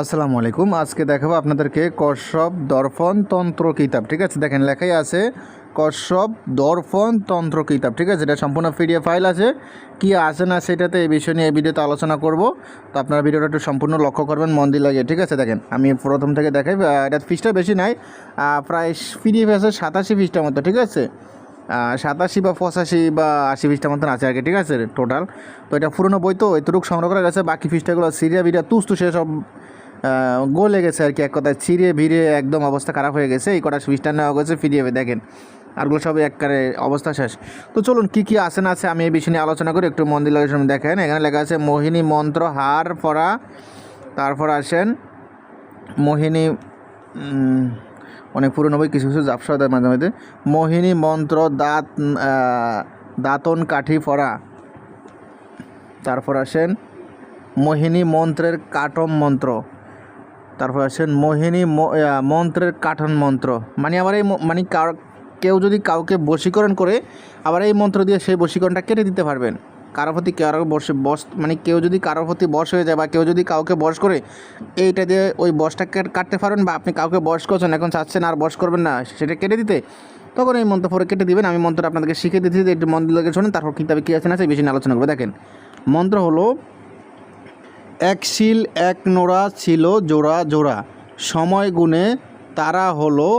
আসসালামু আলাইকুম। আজকে দেখাবো আপনাদেরকে কশ্যপ দর্পণ তন্ত্র কিতাব ঠিক আছে? দেখেন লেখাই আছে কশ্যপ দর্পণ তন্ত্র কিতাব ঠিক আছে? এটা সম্পূর্ণ পিডিএফ ফাইল আছে। কি আছে না সেটাতে এই বিষয় নিয়ে এই ভিডিওতে আলোচনা করব। তো আপনারা ভিডিওটা একটু সম্পূর্ণ লক্ষ্য করবেন মন দিয়ে লাগিয়ে ঠিক আছে? দেখেন আমি প্রথম থেকে দেখাই এটা ফিসটা বেশি নাই প্রায় পিডিএফ আছে সাতাশি ফিসটার মতো ঠিক আছে? সাতাশি বা পঁচাশি বা আশি ফিসটার মতন আছে আর কি ঠিক আছে? টোটাল। তো এটা পুরনো বই তো এতটুকু সংগ্রহ করা গেছে বাকি ফিসটাগুলো সিরিয়া বিরিয়া তুস তুসে সব আহ, গলে গেছে আর কি এক কথায়। ছিঁড়ে ভিড়ে একদম অবস্থা খারাপ হয়ে গেছে। এই কটা ফিসটা নেওয়া গেছে ফিরিয়ে দেখেন, আরগুলো সবই একবারে অবস্থা শেষ। তো চলুন, কী কী আছে না আছে আমি এই বিষয় নিয়ে আলোচনা করি। একটু মন্দির লাগে সামনে দেখেন। এখানে লেখা আছে, মোহিনী মন্ত্র, হার ফরা। তারপর আসেন, মোহিনী অনেক পুরনো বই, কিছু কিছু জাপসা মাঝে মাঝে মোহিনী মন্ত্র, দাঁত দাঁতন কাঠি ফরা। তারপর আসেন, মোহিনী মন্ত্রের কাটম মন্ত্র। তারপর আসেন মোহিনী মন্ত্রের কাঠন মন্ত্র। মানে আবার এই মানে কার- কেউ যদি কাউকে বশীকরণ করে, আবার এই মন্ত্র দিয়ে সেই বশীকরণটা কেটে দিতে পারবেন। কারও প্রতি কারও বসে বস মানে কেউ যদি কারোর প্রতি বশ হয়ে যায় বা কেউ যদি কাউকে বশ করে, এইটা দিয়ে ওই বসটা কাটতে পারবেন বা আপনি কাউকে বশ করছেন, এখন চাচ্ছেন আর বশ করবেন না, সেটা কেটে দিতে, তখন এই মন্ত্র পরে কেটে দিবেন। আমি মন্ত্র আপনাদেরকে শিখে যে একটু মন্ত্র শোনেন, তারপর কিতাবে কী আছে না সেই বেশি আলোচনা করব। দেখেন, মন্ত্র হলো এক শিল, এক নোড়া ছিল জোড়া জোড়া। সময় গুণে তারা হলো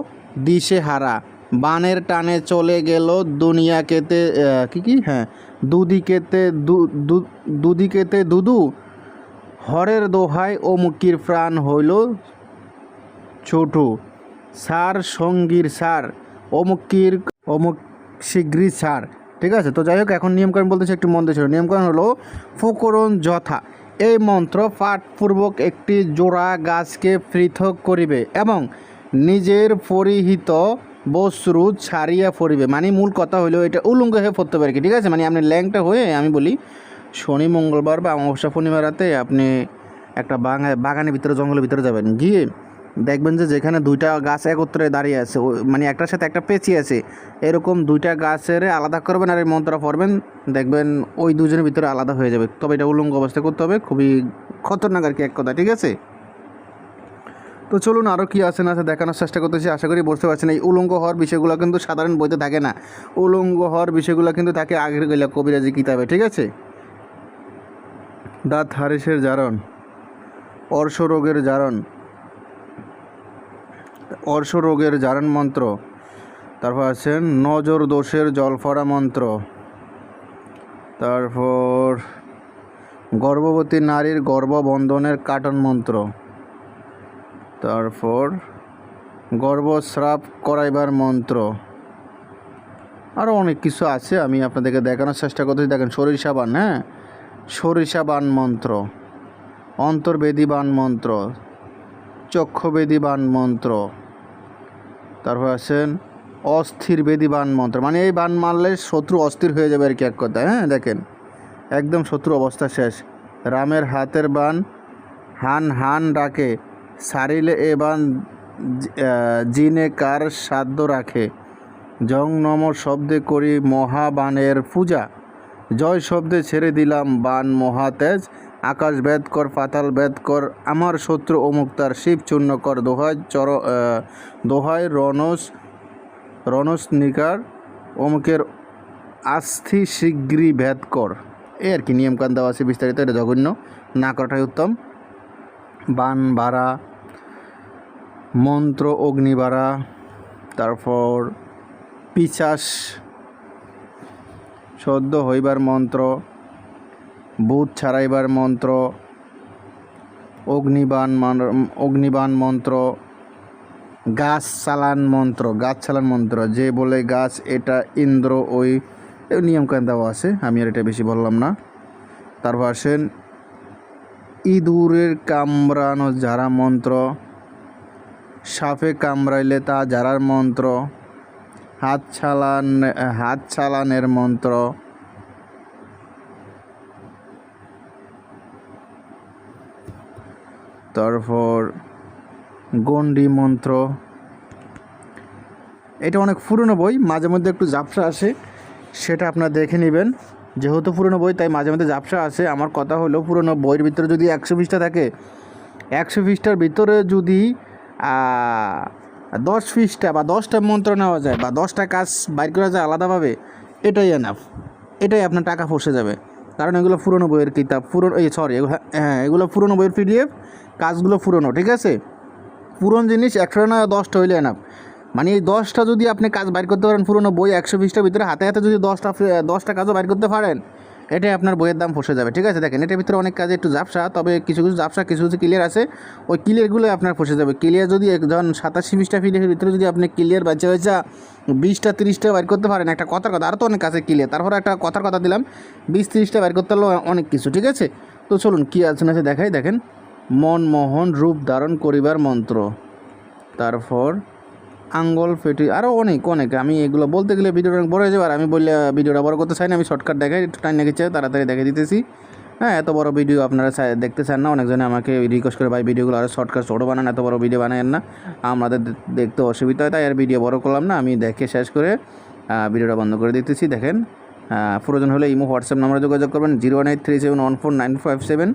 দিশে হারা বানের টানে চলে গেল দুনিয়া কেতে কি কি? হ্যাঁ দুদিকেতে দুদিকেতে দুদু হরের দোহায় ও মুক্তির প্রাণ হইল ছোটু। সার, সঙ্গীর সার, অমুকির, অমুক শীঘ্রই সার। ঠিক আছে? তো যাই হোক, এখন নিয়মকানুন বলতেছে একটু মন্দ ছিল নিয়মকানুন হলো ফুকরণ যথা। এই মন্ত্র পাঠপূর্বক একটি জোড়া গাছকে পৃথক করিবে এবং নিজের পরিহিত বস্রু ছাড়িয়া পড়িবে। মানে মূল কথা হইলেও এটা উলঙ্গ হয়ে পড়তে পারে কি, ঠিক আছে? মানে আপনি ল্যাংটা হয়ে আমি বলি, শনি, মঙ্গলবার বা অমাবস্যা পূর্ণিমা রাতে আপনি একটা বাগা বাগানের ভিতরে, জঙ্গলের ভিতরে যাবেন। গিয়ে দেখবেন যে যেখানে দুইটা গাছ একত্রে দাঁড়িয়ে আছে মানে একটার সাথে একটা পেঁচি আছে, এরকম দুইটা গাছের আলাদা করবেন আর এই মন্ত্র পড়বেন, দেখবেন ওই দুজনের ভিতরে আলাদা হয়ে যাবে। তবে এটা উলঙ্গ অবস্থায় করতে হবে, খুবই খতরনাক আর কি এক কথা, ঠিক আছে? তো চলুন আরও কী আছে না আছে দেখানোর চেষ্টা করতেছি, আশা করি বুঝতে পারছেন, এই উলঙ্গ হওয়ার বিষয়গুলো কিন্তু সাধারণ বইতে থাকে না। উলঙ্গ হওয়ার বিষয়গুলো কিন্তু থাকে আগের গেলে কবিরাজি কিতাবে, ঠিক আছে? দাঁত হারিসের জারণ অর্শ রোগের জারণ অর্শ রোগের জারণ মন্ত্র। তারপর আছেন নজর দোষের জলফরা মন্ত্র। তারপর, গর্ভবতী নারীর গর্ভবন্ধনের কাটন মন্ত্র। তারপর, গর্ভস্রাব করাইবার মন্ত্র। আরও অনেক কিছু আছে, আমি আপনাদেরকে দেখানোর চেষ্টা করতেছি। দেখেন সরিষা বান হ্যাঁ? সরিষা বান মন্ত্র, অন্তর্বেদী বান মন্ত্র। চক্ষবেদী বান মন্ত্র। তারপর আছেন অস্থির বেদী বান মন্ত্র। মানে এই বান মারলে শত্রু অস্থির হয়ে যাবে আর কি এক কথা হ্যাঁ দেখেন। একদম শত্রু অবস্থা শেষ। রামের হাতের বান হান হান ডাকে, সারিলে এ বান জিনে কার সাধ্য রাখে। জং নম শব্দে করি মহাবানের পূজা। জয় শব্দে ছেড়ে দিলাম বান মহাতেজ। আকাশ বেদ কর পাতাল বেদ কর আমার শত্রু অমুক তার শিব চূর্ণ কর দোহাই চর আহ, দোহাই রনস রনস নিকার অমুকের আস্থি শীঘ্রই ভেদ কর। এই আর কি নিয়মকান দেওয়া আছে বিস্তারিত এটা জঘন্য। না করাটাই উত্তম। বান বাড়া মন্ত্র অগ্নিবাড়া তারপর পিচাস সদ্য হইবার মন্ত্র ভূত ছাড়াইবার মন্ত্র অগ্নিবান অগ্নিবান মন্ত্র, গাছ চালান মন্ত্র, গাছ চালান মন্ত্র, যে বলে গাছ এটা ইন্দ্র ওই এই নিয়মকান দেওয়া আছে, আমি আর এটা বেশি বললাম না। তারপর আসেন, ইঁদুরের কামড়ানো যারা মন্ত্র, সাপে কামড়াইলে তা যারার মন্ত্র, হাত ছালান হাত ছালানের মন্ত্র তারপর গন্ডি মন্ত্র। এটা অনেক পুরনো বই, মাঝে মধ্যে একটু জাপসা আসে, সেটা আপনারা দেখে নেবেন। যেহেতু পুরনো বই, তাই মাঝে মধ্যে জাপসা আসে। আমার কথা হলো, পুরনো বইয়ের ভিতরে যদি একশো পৃষ্ঠা থাকে, একশো পৃষ্ঠার ভিতরে যদি দশ পৃষ্ঠা বা দশটা মন্ত্র নেওয়া যায় বা দশটা কাজ বাইর করা যায় আলাদাভাবে, এটাই এনাফ এটাই আপনার টাকা ফসে যাবে। কারণ এগুলো পুরনো বইয়ের কিতাব, পুরনো, এই সরি হ্যাঁ এগুলো পুরনো বইয়ের পিডিএফ কাজগুলো পুরনো, ঠিক আছে? পুরনো জিনিস একশো না দশটা হইলে এনাফ মানে এই দশটা যদি আপনি কাজ বাইর করতে পারেন, পুরনো বই একশো বিশটার ভিতরে, হাতে হাতে যদি দশটা দশটা কাজও বাইর করতে পারেন এটাই আপনার বইয়ের দাম ফসে যাবে, ঠিক আছে? দেখেন, এটার ভিতরে অনেক কাজে একটু জাপসা তবে কিছু কিছু জাপসা কিছু কিছু ক্লিয়ার আছে। ওই ক্লিয়ারগুলো আপনার ফসে যাবে। ক্লিয়ার যদি একজন সাতাশি বিশটা ফিলের ভিতরে যদি আপনি ক্লিয়ার বাচ্চা হয়েছে বিশটা, তিরিশটা বাইর করতে পারেন, একটা কথার কথা আরও তো অনেক আছে ক্লিয়ার তারপরে একটা কথার কথা দিলাম, বিশ, তিরিশটা বাইর করতে হলেও অনেক কিছু, ঠিক আছে? তো চলুন, কী আছে না আছে দেখাই, দেখেন। মনমোহন রূপ ধারণ করিবার মন্ত্র। তারপর আঙ্গল ফেটি আরও অনেক অনেক। আমি এগুলো বলতে গেলে ভিডিওটা অনেক বড় হয়ে যাবে। আর আমি বললে ভিডিওটা বড় করতে চাই না, আমি শর্টকাট দেখাই, একটু টাইম লেগেছে, তাড়াতাড়ি দেখে দিতেছি। হ্যাঁ এত বড় ভিডিও আপনারা দেখতে চান না, অনেকজনে আমাকে রিকোয়েস্ট করে, ভাই ভিডিওগুলো আরও শর্টকাট ছোটো বানান, এত বড় ভিডিও বানায়েন না। আমাদের দেখতে অসুবিধা হয়, তাই আর ভিডিও বড় করলাম না, আমি দেখে শেষ করে ভিডিওটা বন্ধ করে দিতেছি। দেখেন প্রয়োজন হলে ইমো, হোয়াটসঅ্যাপ নাম্বারে যোগাযোগ করবেন, zero one eight three seven one four nine five seven.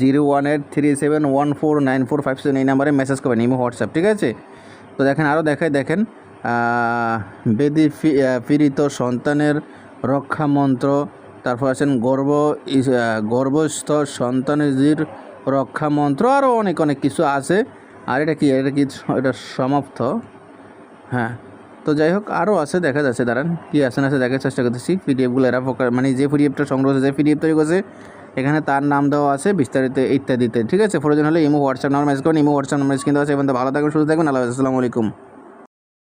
Zero one eight three seven one four nine four five seven এই নাম্বারে মেসেজ করবেন, ইমো, হোয়াটসঅ্যাপ, ঠিক আছে? তো দেখেন আরও দেখায় দেখেন বেদি পীড়িত সন্তানের রক্ষা মন্ত্র তারপর আছেন, গর্ব গর্ভস্থ সন্তানের রক্ষা মন্ত্র আরও অনেক অনেক কিছু আছে। আর এটা কি? এটা কি এটা সমাপ্ত? হ্যাঁ। তো যাই হোক আরও আছে, দেখা যাচ্ছে, দাঁড়ান। কী আছে না আছে, দেখার চেষ্টা করতেছি। পিডিএফগুলো এরা ফোকা- মানে যে পিডিএফটা সংগ্রহ হয়েছে যে পিডিএফ তৈরি করছে, এখানে তার নাম দেওয়া আছে, বিস্তারিত ইত্যাদিতে, ঠিক আছে? প্রয়োজন হলে ইমো হোয়াটসঅ্যাপ নাম্বার মেসেজ করুন, ইমো হোয়াটসঅ্যাপ নাম্বার কিন্তু আছে এবং ভালো থাকবেন সুস্থ থাকবেন আল্লাহ আসসালামু আলাইকুম।